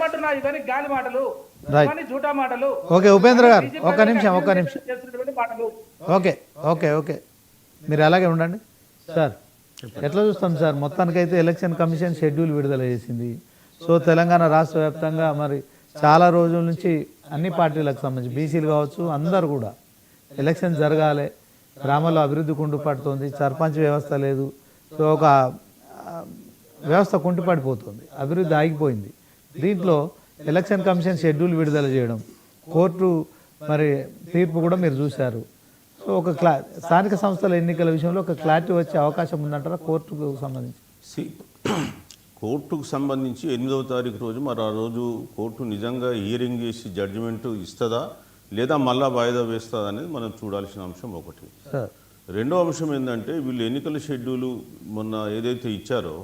ఏమంటున్నా ఇవన్నీ గాలి మాటలు. ఇవన్నీ జూటా మాటలు. ఓకే ఉపేంద్ర గారు ఒక్క నిమిషం ఒక్క వాళ్ళు నిమిషం. చేస్తున్నటువంటి మాటలు. ఓకే ఓకే ఓకే మీరు అలాగే ఉండండి. సార్ ఎట్లా చూస్తాం సార్ మొత్తానికైతే ఎలక్షన్ కమిషన్ షెడ్యూల్ విడుదల చేసింది. సో తెలంగాణ రాష్ట్ర వ్యాప్తంగా మరి చాలా రోజుల నుంచి అన్ని పార్టీలకు సంబంధించి బీసీలు కావచ్చు అందరు కూడా ఎలక్షన్ జరగాలి. గ్రామాల్లో అభివృద్ధి కుంటుపడుతుంది సర్పంచ్ వ్యవస్థ లేదు. సో ఒక వ్యవస్థ కుంటుపడిపోతుంది అభివృద్ధి ఆగిపోయింది. దీంట్లో ఎలక్షన్ కమిషన్ షెడ్యూల్ విడుదల చేయడం కోర్టు మరి తీర్పు కూడా మీరు చూశారు. సో ఒక క్లా స్థానిక సంస్థల ఎన్నికల విషయంలో ఒక క్లారిటీ వచ్చే అవకాశం ఉందంటారా కోర్టుకు సంబంధించి? కోర్టుకు సంబంధించి ఎనిమిదవ తారీఖు రోజు మరి ఆ రోజు కోర్టు నిజంగా హియరింగ్ చేసి జడ్జిమెంట్ ఇస్తుందా లేదా మళ్ళా వాయిదా వేస్తుందా అనేది మనం చూడాల్సిన అంశం ఒకటి. రెండో అంశం ఏంటంటే వీళ్ళు ఎన్నికల షెడ్యూలు మొన్న ఏదైతే ఇచ్చారో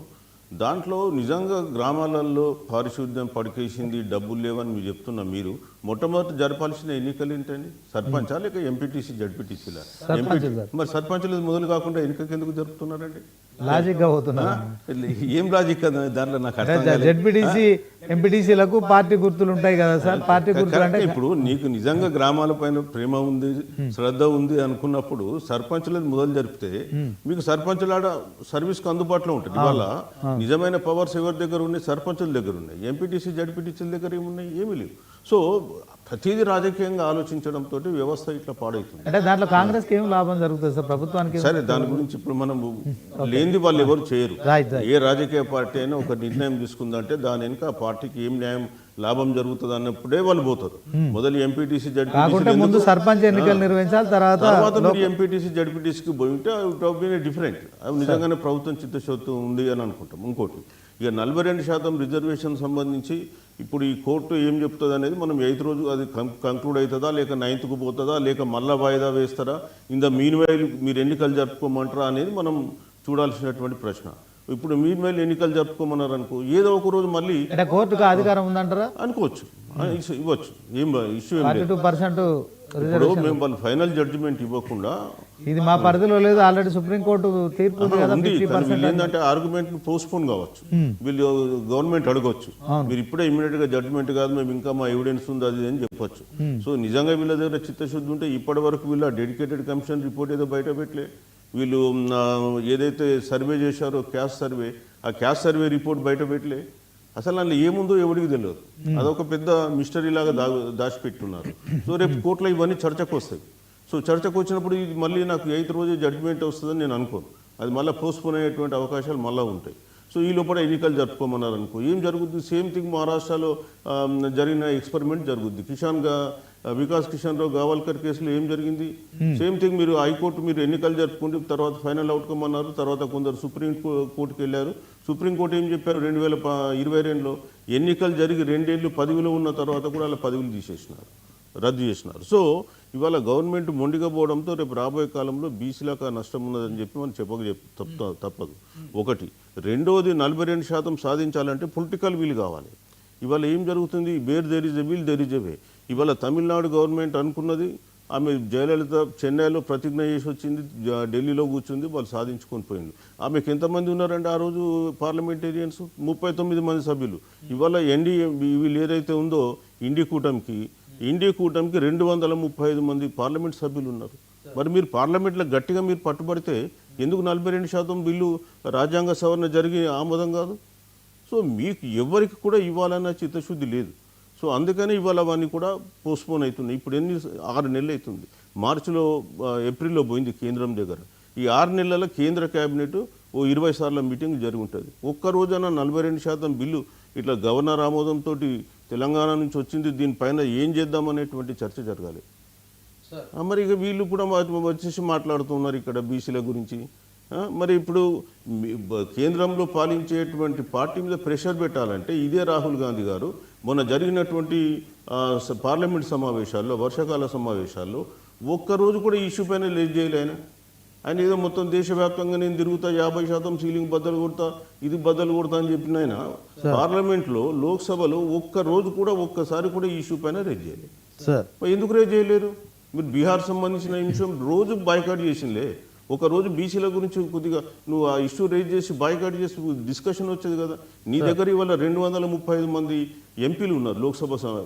దాంట్లో నిజంగా గ్రామాలలో పారిశుద్ధ్యం పడికేసింది డబ్బులు లేవని మీరు చెప్తున్నా మీరు మొట్టమొదటి జరపాల్సిన ఎన్నికలు ఏంటండి? సర్పంచా లేక ఎంపీటీసీ జడ్పీటీసీలా? సర్పంచ్ సార్. మరి సర్పంచులు మొదలు కాకుండా ఎన్నికకి ఎందుకు జరుపుతున్నారండి? లాజిక్గా పోతున్నారు ఏం లాజిక్ దాంట్లో నాకు. జెడ్పీటీసీ ఎంపీటీసీలకు పార్టీ గుర్తులు ఉంటాయి కదా సార్? పార్టీ గుర్తులు అంటే. ఇప్పుడు నీకు నిజంగా గ్రామాల పైన ప్రేమ ఉంది శ్రద్ధ ఉంది అనుకున్నప్పుడు సర్పంచులది మొదలు జరిపితే మీకు సర్పంచులాడ సర్వీస్కి అందుబాటులో ఉంటుంది. ఇవాళ నిజమైన పవర్స్ ఎవరి దగ్గర ఉన్నాయి? సర్పంచుల దగ్గర ఉన్నాయి. ఎంపీటీసీ జడ్పీటీసీల దగ్గర ఏమున్నాయి? ఏమీ లేవు. సో ప్రతిదీ రాజకీయంగా ఆలోచించడంతో వ్యవస్థ ఇట్లా పాడవుతుంది అంటే దాంట్లో కాంగ్రెస్కి ఏం లాభం జరుగుతుంది సార్? ప్రభుత్వానికి సరే దాని గురించి ఇప్పుడు మనం లేనిది వాళ్ళు ఎవరు చేయరు. ఏ రాజకీయ పార్టీ అయినా ఒక నిర్ణయం తీసుకుందంటే దాని వెనుక ఆ పార్టీకి ఏం న్యాయం లాభం జరుగుతుంది అన్నప్పుడే వాళ్ళు పోతారు. మొదలు ఎంపీటీసీ జడ్పీటీసీ ముందు సర్పంచ్ ఎన్నికలు నిర్వహించాలి తర్వాత తర్వాత మీరు ఎంపీటీసీ జడ్పీటీసీకి పోయి ఉంటే డిఫరెంట్ అవి నిజంగానే ప్రభుత్వం చిత్తశుద్ధి ఉంది అని అనుకుంటాం. ఇంకోటి ఇక నలభై రెండు శాతం రిజర్వేషన్ సంబంధించి ఇప్పుడు ఈ కోర్టు ఏం చెప్తుంది అనేది మనం ఎయిత్ రోజు అది కంక్లూడ్ అవుతుందా లేక నైన్త్కు పోతుందా లేక మళ్ళా వాయిదా వేస్తారా? ఇంత మీన్ మీరు ఎన్నికలు జరుపుకోమంటారా అనేది మనం చూడాల్సినటువంటి ప్రశ్న. ఇప్పుడు మీన్ వైల్ ఎన్నికలు జరుపుకోమన్నారు అనుకో ఏదో ఒక రోజు మళ్ళీ కోర్టుకు అధికారం ఉందంటారా? అనుకోవచ్చు. ఇవ్వచ్చు. ఏం ఇష్యూ ఏం పర్సెంట్ ఇప్పుడు మేము వాళ్ళు ఫైనల్ జడ్జిమెంట్ ఇవ్వకుండా ఇది మా పరిధిలో లేదు ఆల్రెడీ సుప్రీంకోర్టు తీర్పు ఉంది వీళ్ళు ఏంటంటే ఆర్గ్యుమెంట్ పోస్ట్పోన్ కావచ్చు. వీళ్ళు గవర్నమెంట్ అడగొచ్చు. మీరు ఇప్పుడే ఇమీడియట్గా జడ్జిమెంట్ కాదు మేము ఇంకా మా ఎవిడెన్స్ ఉంది అది అని చెప్పొచ్చు. సో నిజంగా వీళ్ళ దగ్గర చిత్తశుద్ధి ఉంటే ఇప్పటి వరకు వీళ్ళ డెడికేటెడ్ కమిషన్ రిపోర్ట్ ఏదో బయట పెట్టలే. వీళ్ళు ఏదైతే సర్వే చేశారో క్యాష్ సర్వే ఆ క్యాష్ సర్వే రిపోర్ట్ బయట పెట్టలే. అసలు అందులో ఏముందో ఎవరికి తెలియదు. అదొక పెద్ద మిస్టరీ లాగా దా దాచిపెట్టున్నారు. సో రేపు కోర్టులో ఇవన్నీ చర్చకు వస్తాయి. సో చర్చకు వచ్చినప్పుడు ఇది మళ్ళీ నాకు ఎయిత్ రోజు జడ్జిమెంట్ వస్తుందని నేను అనుకోను. అది మళ్ళీ పోస్ట్పోన్ అయ్యేటువంటి అవకాశాలు మళ్ళీ ఉంటాయి. సో ఈ లోపల ఎన్నికలు జరుపుకోమన్నారు అనుకో ఏం జరుగుద్ది? సేమ్ థింగ్ మహారాష్ట్రలో జరిగిన ఎక్స్పెరిమెంట్ జరుగుద్ది. కిషాన్గా వికాస్ కిషన్ రావు గావల్కర్ కేసులో ఏం జరిగింది? సేమ్ థింగ్ మీరు హైకోర్టు మీరు ఎన్నికలు జరుపుకుంటే తర్వాత ఫైనల్ అవుట్కమ్ అన్నారు. తర్వాత కొందరు సుప్రీం కోర్టుకి వెళ్ళారు. సుప్రీంకోర్టు ఏం చెప్పారు? రెండు వేల ఇరవై రెండులో ఎన్నికలు జరిగి రెండేళ్ళు పదవిలో ఉన్న తర్వాత కూడా అలా పదవులు తీసేసినారు. రద్దు చేసినారు. సో ఇవాళ గవర్నమెంట్ మొండిగా పోవడంతో రేపు రాబోయే కాలంలో బీసీలకు నష్టం ఉన్నదని చెప్పి మనం చెప్పక చెప్ తప్ప తప్పదు. ఒకటి రెండోది నలభై రెండు శాతం సాధించాలంటే పొలిటికల్ వీల్ కావాలి. ఇవాళ ఏం జరుగుతుంది? Where there is is a will is a way ఇవాళ తమిళనాడు గవర్నమెంట్ అనుకున్నది ఆమె జయలలిత చెన్నైలో ప్రతిజ్ఞ చేసి వచ్చింది ఢిల్లీలో కూర్చుంది వాళ్ళు సాధించుకొని పోయింది ఆమెకి ఎంతమంది ఉన్నారండి ఆ రోజు పార్లమెంటేరియన్స్ ముప్పై తొమ్మిది మంది సభ్యులు. ఇవాళ ఎన్డీఏ వీళ్ళు ఏదైతే ఉందో ఇండి కూటమికి ఇండి కూటమికి రెండు వందల ముప్పై ఐదు మంది పార్లమెంట్ సభ్యులు ఉన్నారు. మరి మీరు పార్లమెంట్లో గట్టిగా మీరు పట్టుబడితే ఎందుకు నలభై రెండు శాతం బిల్లు రాజ్యాంగ సవరణ జరిగి ఆమోదం కాదు? సో మీకు ఎవరికి కూడా ఇవ్వాలన్న చిత్తశుద్ధి లేదు. సో అందుకని ఇవాళ అవన్నీ కూడా పోస్ట్పోన్ అవుతున్నాయి. ఇప్పుడు ఎన్ని ఆరు నెలలు అవుతుంది. మార్చిలో ఏప్రిల్లో పోయింది కేంద్రం దగ్గర. ఈ ఆరు నెలల కేంద్ర కేబినెట్ ఓ ఇరవై సార్ల మీటింగ్ జరిగి ఉంటుంది. ఒక్క రోజున నలభై రెండు శాతం బిల్లు ఇట్లా గవర్నర్ ఆమోదంతో తెలంగాణ నుంచి వచ్చింది దీనిపైన ఏం చేద్దామనేటువంటి చర్చ జరగాలి. మరి ఇక వీళ్ళు కూడా వచ్చేసి మాట్లాడుతున్నారు ఇక్కడ బీసీల గురించి. మరి ఇప్పుడు కేంద్రంలో పాలించేటువంటి పార్టీ మీద ప్రెషర్ పెట్టాలంటే ఇదే రాహుల్ గాంధీ గారు. మొన్న జరిగినటువంటి పార్లమెంట్ సమావేశాల్లో వర్షాకాల సమావేశాల్లో ఒక్కరోజు కూడా ఈ ఇష్యూ పైన లేదు చేయలే ఆయన. ఏదో మొత్తం దేశవ్యాప్తంగా నేను తిరుగుతా యాభై శాతం సీలింగ్ బద్దలు కొడతా ఇది బద్దలు కొడతా అని చెప్పిన ఆయన. పార్లమెంట్లో లోక్సభలో ఒక్క రోజు కూడా ఒక్కసారి కూడా ఈ ఇష్యూ పైన రేజ్ చేయలేదు ఎందుకు రేజ్ చేయలేరు? మీరు బీహార్ సంబంధించిన అంశం రోజు బాయ్కాట్ చేసిందే. ఒక రోజు బీసీల గురించి కొద్దిగా నువ్వు ఆ ఇష్యూ రేజ్ చేసి బాయ్కాట్ చేసి డిస్కషన్ వచ్చేది కదా. నీ దగ్గర ఇవాళ రెండు వందల ముప్పై ఐదు మంది ఎంపీలు ఉన్నారు లోక్సభ సభ-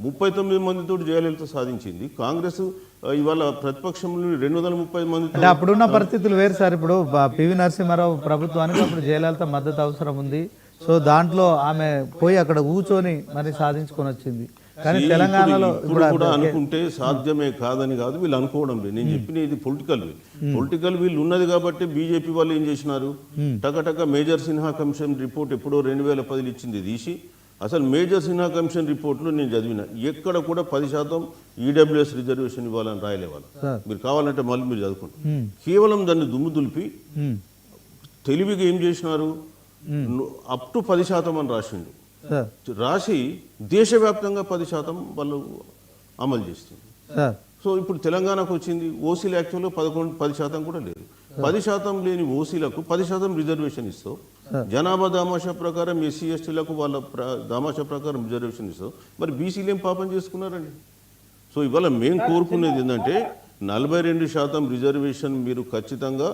ముప్పై తొమ్మిది మందితో జయలలిత సాధించింది. కాంగ్రెస్ ఇవాళ ప్రతిపక్షంలో రెండు వందల ముప్పై అంటే అప్పుడున్న పరిస్థితులు వేరు సార్. ఇప్పుడు పివి నరసింహారావు ప్రభుత్వానికి అప్పుడు జయలలిత మద్దతు అవసరం ఉంది. సో దాంట్లో ఆమె పోయి అక్కడ కూర్చొని మరి సాధించుకొని వచ్చింది. కానీ తెలంగాణలో ఇప్పుడు- కూడా అనుకుంటే సాధ్యమే కాదని కాదు వీళ్ళు అనుకోవడం లేదు. నేను చెప్పిన ఇది పొలిటికల్ వీల్ పొలిటికల్ వీల్ ఉన్నది కాబట్టి బీజేపీ వాళ్ళు ఏం చేసినారు? టకటక మేజర్ సిన్హా కమిషన్ రిపోర్ట్ ఎప్పుడో రెండు వేల పదిలో ఇచ్చింది తీసి అసలు మేజర్ సిన్హా కమిషన్ రిపోర్ట్లో నేను చదివిన ఎక్కడ కూడా పది శాతం ఈడబ్ల్యూఎస్ రిజర్వేషన్ ఇవ్వాలని రాయలే వాళ్ళు సార్. మీరు కావాలంటే మళ్ళీ మీరు చదువుకోండి. కేవలం దాన్ని దుమ్ము దులిపి తెలివిగా ఏం చేసినారు? అప్ టు పది శాతం అని రాసిండు. రాసి దేశవ్యాప్తంగా పది శాతం వాళ్ళు అమలు చేస్తుంది సో ఇప్పుడు తెలంగాణకు వచ్చింది ఓసీలు యాక్చువల్గా పదకొండు పది శాతం కూడా లేదు. పది శాతం లేని ఓసీలకు పది శాతం రిజర్వేషన్ ఇస్తావు. జనాభా దామాషా ప్రకారం ఎస్సీ ఎస్టీలకు వాళ్ళ దామాషా ప్రకారం రిజర్వేషన్ ఇస్తావు. మరి బీసీలు ఏం పాపం చేసుకున్నారండి? సో ఇవాళ మేము కోరుకునేది ఏంటంటే నలభై రెండు శాతం రిజర్వేషన్ మీరు ఖచ్చితంగా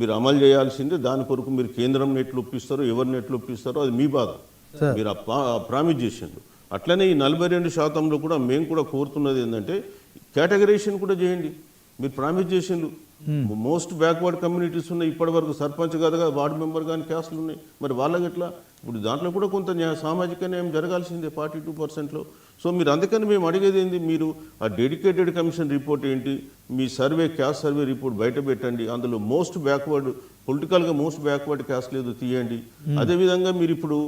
మీరు అమలు చేయాల్సిందే. దాని కొరకు మీరు కేంద్రం నెట్లు ఒప్పిస్తారో ఎవరు నెట్లు ఒప్పిస్తారో అది మీ బాధ. మీరు ప్రామిస్ చేసిండు అట్లనే ఈ నలభై రెండు శాతంలో కూడా మేము కూడా కోరుతున్నది ఏంటంటే కేటగరైజేషన్ కూడా చేయండి. మీరు ప్రామిస్ చేసిండు మోస్ట్ బ్యాక్వర్డ్ కమ్యూనిటీస్ ఉన్నాయి. ఇప్పటి వరకు సర్పంచ్ కదా వార్డు మెంబర్ కానీ క్యాస్ట్లు ఉన్నాయి. మరి వాళ్ళకి ఎట్లా? ఇప్పుడు దాంట్లో కూడా కొంత న్యాయ సామాజిక న్యాయం జరగాల్సిందే ఫార్టీ టూ పర్సెంట్లో. సో మీరు అందుకని మేము అడిగేది ఏంది? మీరు ఆ డెడికేటెడ్ కమిషన్ రిపోర్ట్ ఏంటి? మీ సర్వే క్యాస్ట్ సర్వే రిపోర్ట్ బయట పెట్టండి. అందులో మోస్ట్ బ్యాక్వర్డ్ పొలిటికల్గా మోస్ట్ బ్యాక్వర్డ్ క్యాస్ట్ లేదు తీయండి. అదేవిధంగా మీరు ఇప్పుడు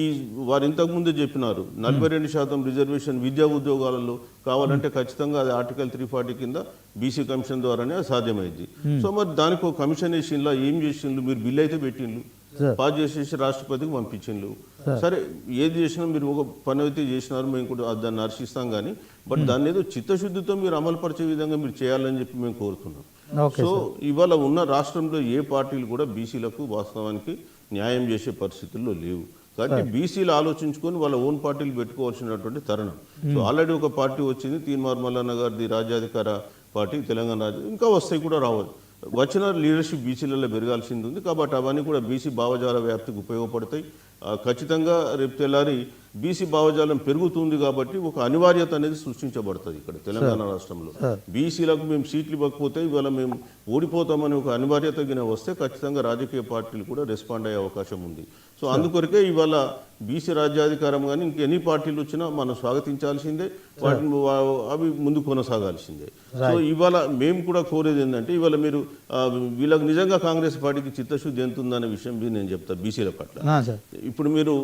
ఈ వారు ఇంతకుముందే చెప్పినారు నలభై రెండు శాతం రిజర్వేషన్ విద్యా ఉద్యోగాలలో కావాలంటే ఖచ్చితంగా అది ఆర్టికల్ త్రీ ఫార్టీ కింద బీసీ కమిషన్ ద్వారానే అది సాధ్యమైంది సో మరి దానికి ఒక కమిషన్ వేసిండ్లా ఏం చేసిండ్రు మీరు బిల్ అయితే పెట్టిండ్రు సార్. పాస్ చేసేసి రాష్ట్రపతికి పంపించిండ్రు సరే. ఏది చేసినా మీరు ఒక పని అయితే చేసినారు మేము కూడా దాన్ని హర్షిస్తాం కానీ బట్ దాన్ని ఏదో చిత్తశుద్ధితో మీరు అమలుపరిచే విధంగా మీరు చేయాలని చెప్పి మేము కోరుతున్నాం. సో ఇవాళ ఉన్న రాష్ట్రంలో ఏ పార్టీలు కూడా బీసీలకు వాస్తవానికి న్యాయం చేసే పరిస్థితుల్లో లేవు. కాబట్టి బీసీలు ఆలోచించుకొని వాళ్ళ ఓన్ పార్టీలు పెట్టుకోవాల్సినటువంటి తరుణం. సో ఆల్రెడీ ఒక పార్టీ వచ్చింది తీన్మార్ మల్లన్న గారిది రాజ్యాధికార పార్టీ తెలంగాణ రాజ్య ఇంకా వస్తాయి కూడా రావాలి వచ్చిన లీడర్షిప్ బీసీలలో పెరగాల్సింది ఉంది కాబట్టి అవన్నీ కూడా బీసీ భావజాల వ్యాప్తికి ఉపయోగపడతాయి. ఖచ్చితంగా రేపు తెల్లారి బీసీ భావజాలం పెరుగుతుంది కాబట్టి ఒక అనివార్యత అనేది సృష్టించబడుతుంది ఇక్కడ తెలంగాణ రాష్ట్రంలో. బీసీలకు మేము సీట్లు ఇవ్వకపోతే ఇవాళ మేము ఓడిపోతామని ఒక అనివార్యత గిన వస్తే ఖచ్చితంగా రాజకీయ పార్టీలు కూడా రెస్పాండ్ అయ్యే అవకాశం ఉంది. సో అందుకొరకే ఇవాళ బీసీ రాజ్యాధికారం కానీ ఇంకెన్ని పార్టీలు వచ్చినా మనం స్వాగతించాల్సిందే వాటిని అవి ముందు కొనసాగాల్సిందే. సో ఇవాళ మేము కూడా కోరేది ఏంటంటే ఇవాళ మీరు వీళ్ళకి నిజంగా కాంగ్రెస్ పార్టీకి చిత్తశుద్ధి ఎంత ఉందనే విషయం నేను చెప్తాను బీసీల పట్ల. ఇప్పుడు మీరు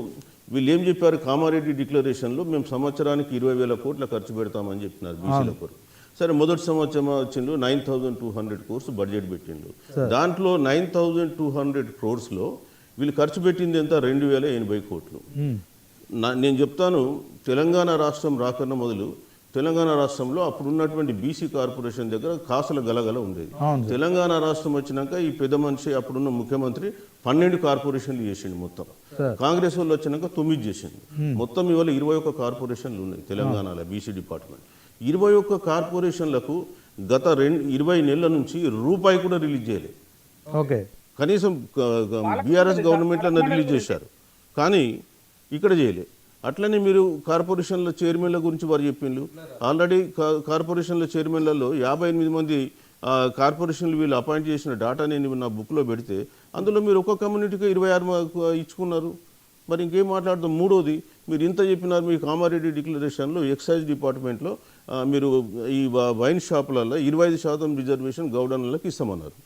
వీళ్ళు ఏం చెప్పారు? కామారెడ్డి డిక్లరేషన్లో మేము సంవత్సరానికి ఇరవై వేల కోట్ల ఖర్చు పెడతామని చెప్పినారు బీసీల కొరకు సరే మొదటి సంవత్సరం వచ్చిండు nine thousand two hundred crores budget పెట్టిండు దాంట్లో నైన్ థౌజండ్ టూ హండ్రెడ్ క్రోర్స్లో వీళ్ళు ఖర్చు పెట్టింది ఎంత? రెండు వేల ఎనభై కోట్లు. నేను చెప్తాను తెలంగాణ రాష్ట్రం రాకన్నా మొదలు తెలంగాణ రాష్ట్రంలో అప్పుడు ఉన్నటువంటి బీసీ కార్పొరేషన్ దగ్గర కాసుల గలగల ఉండేది. తెలంగాణ రాష్ట్రం వచ్చినాక ఈ పెద్ద మనిషి అప్పుడున్న ముఖ్యమంత్రి పన్నెండు కార్పొరేషన్లు చేసిండు మొత్తం. కాంగ్రెస్ వాళ్ళు వచ్చినాక తొమ్మిది చేసిండు. మొత్తం ఇవాళ ఇరవై ఒక్క కార్పొరేషన్లు ఉన్నాయి తెలంగాణలో బీసీ డిపార్ట్మెంట్. ఇరవై ఒక్క కార్పొరేషన్లకు గత రెండు ఇరవై నెలల నుంచి రూపాయి కూడా రిలీజ్ చేయలేదు ఓకే. కనీసం బీఆర్ఎస్ గవర్నమెంట్లో రిలీజ్ చేశారు. కానీ ఇక్కడ చేయలే. అట్లనే మీరు కార్పొరేషన్ల చైర్మన్ల గురించి వారు చెప్పిండ్రు. ఆల్రెడీ కార్పొరేషన్ల చైర్మన్లలో యాభై ఎనిమిది మంది కార్పొరేషన్లు వీళ్ళు అపాయింట్ చేసిన డాటా నేను నా బుక్లో పెడితే అందులో మీరు ఒక్క కమ్యూనిటీకి ఇరవై ఆరు ఇచ్చుకున్నారు. మరి ఇంకేం మాట్లాడదాం? మూడోది మీరు ఇంత చెప్పినారు మీ కామారెడ్డి డిక్లరేషన్లో ఎక్సైజ్ డిపార్ట్మెంట్లో మీరు ఈ వైన్ షాపులలో ఇరవై ఐదు శాతం రిజర్వేషన్ గౌడన్లకు ఇస్తామన్నారు.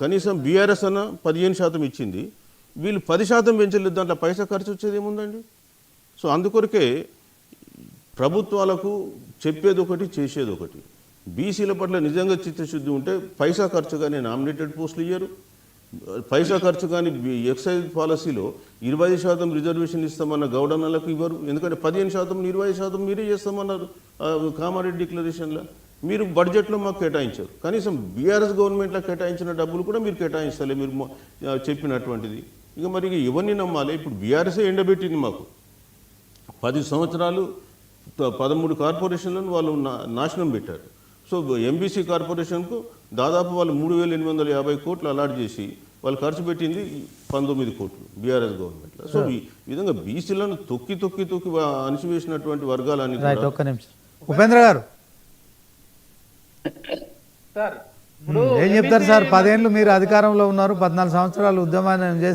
కనీసం బీఆర్ఎస్ అన్న పదిహేను శాతం ఇచ్చింది. వీళ్ళు పది శాతం పెంచలేదు దాంట్లో పైసా ఖర్చు వచ్చేది ఏముందండి? సో అందుకొరకే ప్రభుత్వాలకు చెప్పేది ఒకటి చేసేది ఒకటి. బీసీల పట్ల నిజంగా చిత్తశుద్ధి ఉంటే పైసా ఖర్చు కానీ నామినేటెడ్ పోస్టులు ఇయ్యరు. పైసా ఖర్చు కానీ ఎక్సైజ్ పాలసీలో ఇరవై ఐదు శాతం రిజర్వేషన్ ఇస్తామన్న గౌడన్నలకు ఇవ్వరు. ఎందుకంటే పదిహేను శాతం ఇరవై శాతం మీరే చేస్తామన్నారు కామారెడ్డి డిక్లరేషన్లో. మీరు బడ్జెట్లో మాకు కేటాయించారు. కనీసం బీఆర్ఎస్ గవర్నమెంట్లో కేటాయించిన డబ్బులు కూడా మీరు కేటాయించాలి మీరు చెప్పినటువంటిది. ఇక మరి ఇక ఎవరిని నమ్మాలి? ఇప్పుడు బీఆర్ఎస్ఏ ఎండబెట్టింది మాకు. పది సంవత్సరాలు ప- పదమూడు కార్పొరేషన్లను వాళ్ళు నాశనం పెట్టారు. సో ఎంబీసీ కార్పొరేషన్కు దాదాపు వాళ్ళు మూడు వేల ఎనిమిది వందల యాభై కోట్లు అలాట్ చేసి వాళ్ళు ఖర్చు పెట్టింది పంతొమ్మిది కోట్లు బీఆర్ఎస్ గవర్నమెంట్లో సో ఈ విధంగా బీసీలను తొక్కి తొక్కి తొక్కి అణిచివేసినటువంటి కూడా ఒక్క నిమిషం. ఉపేంద్ర గారు. సార్ ఏం చెప్తారు సార్? పదేళ్ళు మీరు అధికారంలో ఉన్నారు పద్నాలుగు సంవత్సరాలు ఉద్యమాన్ని చేసి